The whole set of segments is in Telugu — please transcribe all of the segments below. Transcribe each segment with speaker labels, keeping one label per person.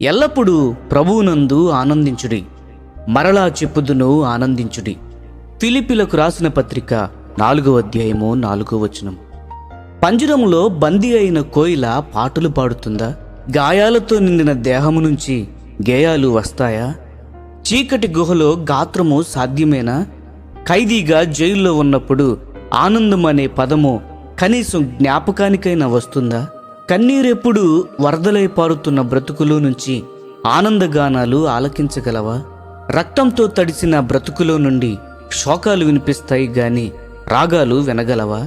Speaker 1: ఎల్లప్పుడూ ప్రభువునందు ఆనందించుడి. మరలా చెప్పుదును ఆనందించుడి. ఫిలిపిలకు రాసిన పత్రిక నాలుగో అధ్యాయము నాలుగో వచనం. పంజరంలో బందీ అయిన కోయిల పాటలు పాడుతుందా? గాయాలతో నిండిన దేహము నుంచి గేయాలు వస్తాయా? చీకటి గుహలో గాత్రము సాధ్యమేనా? ఖైదీగా జైల్లో ఉన్నప్పుడు ఆనందం అనే పదము కనీసం జ్ఞాపకానికైనా వస్తుందా? కన్నీరెప్పుడు వరదలై పారుతున్న బ్రతుకులో నుంచి ఆనందగానాలు ఆలకించగలవా? రక్తంతో తడిసిన బ్రతుకులో నుండి శోకాలు వినిపిస్తాయి గాని రాగాలు వినగలవా?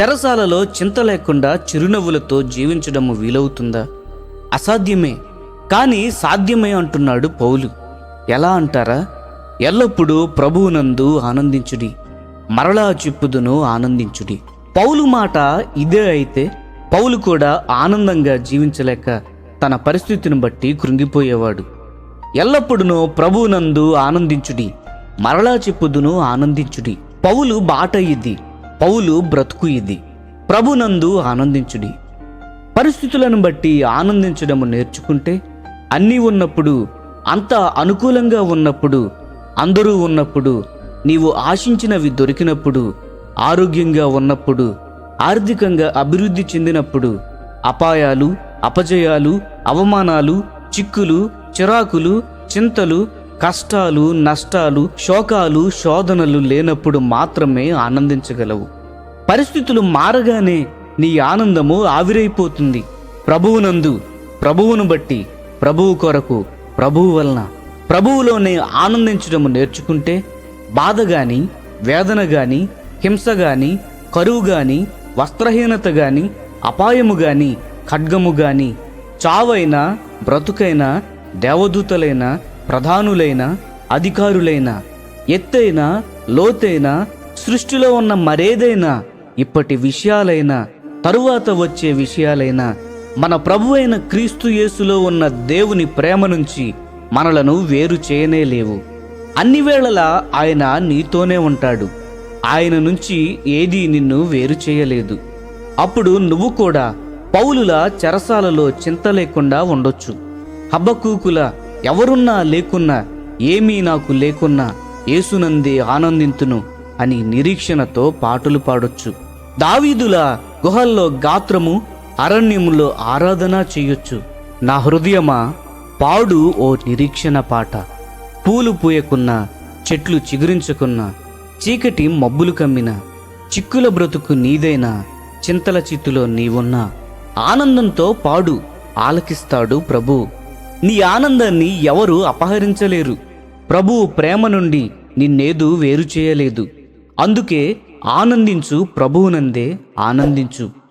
Speaker 1: చెరసాలలో చింత లేకుండా చిరునవ్వులతో జీవించడము వీలవుతుందా? అసాధ్యమే కానీ సాధ్యమే అంటున్నాడు పౌలు. ఎలా అంటారా? ఎల్లప్పుడూ ప్రభువునందు ఆనందించుడి మరలా చిప్పుదును ఆనందించుడి. పౌలు మాట ఇదే అయితే పౌలు కూడా ఆనందంగా జీవించలేక తన పరిస్థితిని బట్టి కృంగిపోయేవాడు. ఎల్లప్పుడూ ప్రభువునందు ఆనందించుడి మరలా చెప్పుదును ఆనందించుడి. పౌలు బాట ఇది పౌలు బ్రతుకు ఇది ప్రభునందు ఆనందించుడి. పరిస్థితులను బట్టి ఆనందించడము నేర్చుకుంటే అన్నీ ఉన్నప్పుడు అంత అనుకూలంగా ఉన్నప్పుడు అందరూ ఉన్నప్పుడు నీవు ఆశించినవి దొరికినప్పుడు ఆరోగ్యంగా ఉన్నప్పుడు ఆర్థికంగా అభివృద్ధి చెందినప్పుడు అపాయాలు అపజయాలు అవమానాలు చిక్కులు చిరాకులు చింతలు కష్టాలు నష్టాలు శోకాలు శోధనలు లేనప్పుడు మాత్రమే ఆనందించగలవు. పరిస్థితులు మారగానే నీ ఆనందము ఆవిరైపోతుంది. ప్రభువునందు ప్రభువును బట్టి ప్రభువు కొరకు ప్రభువు వలన. ప్రభువులోనే ఆనందించడము నేర్చుకుంటే బాధ గాని వేదన గాని హింస గాని కరువు గాని వస్త్రహీనత గాని అపాయము గాని ఖడ్గము గాని చావైనా బ్రతుకైనా దేవదూతలైన ప్రధానులైన అధికారులైన ఎత్తైన లోతైన సృష్టిలో ఉన్న మరేదైనా ఇప్పటి విషయాలైనా తరువాత వచ్చే విషయాలైనా మన ప్రభు అయిన క్రీస్తు యేసులో ఉన్న దేవుని ప్రేమ నుంచి మనలను వేరు చేయనే లేవు. అన్ని వేళలా ఆయన నీతోనే ఉంటాడు. ఆయన నుంచి ఏదీ నిన్ను వేరు చేయలేదు. అప్పుడు నువ్వు కూడా పౌలుల చెరసాలలో చింత లేకుండా ఉండొచ్చు. హబ్బకూకుల ఎవరున్నా లేకున్నా ఏమీ నాకు లేకున్నా ఏసునందే ఆనందింతును అని నిరీక్షణతో పాటలు పాడొచ్చు. దావీదుల గుహల్లో గాత్రము అరణ్యములో ఆరాధన చేయొచ్చు. నా హృదయమా పాడు ఓ నిరీక్షణ పాట. పూలు పూయకున్నా చెట్లు చిగురించకున్నా చీకటి మబ్బులు కమ్మిన చిక్కుల బ్రతుకు నీదైనా చింతల చిత్తులో నీవున్నా ఆనందంతో పాడు ఆలకిస్తాడు ప్రభు. నీ ఆనందాన్ని ఎవరు అపహరించలేరు. ప్రభువు ప్రేమ నుండి నిన్నేదు వేరు చేయలేదు. అందుకే ఆనందించు ప్రభువునందే ఆనందించు.